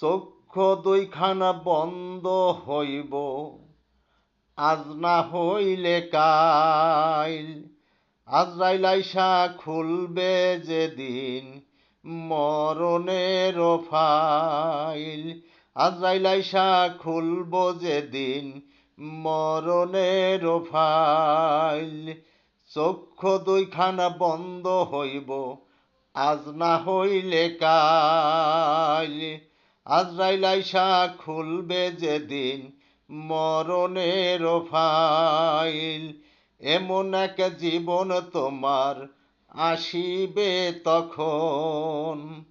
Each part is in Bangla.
চক্ষু দুইখানা বন্ধ হইব। আজ না হইলে কাইল আজরাইল আইসা খুলবে যেদিন মরণের ফাইল। আজরাইল আইসা খুলব যেদিন মরণের ফাইল। চক্ষু দুইখানা বন্ধ হইব, আজ না হইলে কাইল আজরাইল আইসা খুলবে যেদিন মরণের ফাইল। এমন এক জীবন তোমার আসিবে তখন।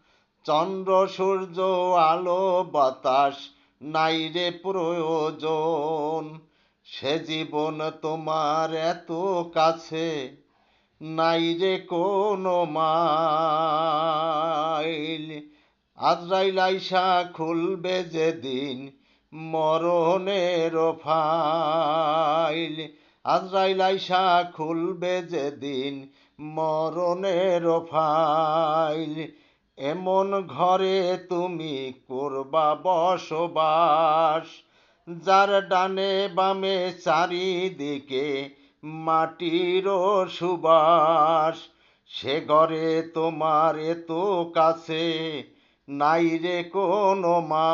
চন্দ্র, সূর্য, আলো, বাতাস, নাই রে প্রয়োজন। সে জীবন তোমার এত কাছে, নাই রে কোনো মাইল আজরাইল আইসা খুলবে যেদিন মরণের ফাইল। আজরাইল আইসা খুলবে যেদিন মরণের ফাইল। এমন ঘরে তুমি করবা বসবাস, যার ডানে বামে চারিদিকে মাটির সুবাস। সে ঘরে তোমার এত কাছে নাই রে কোনো মা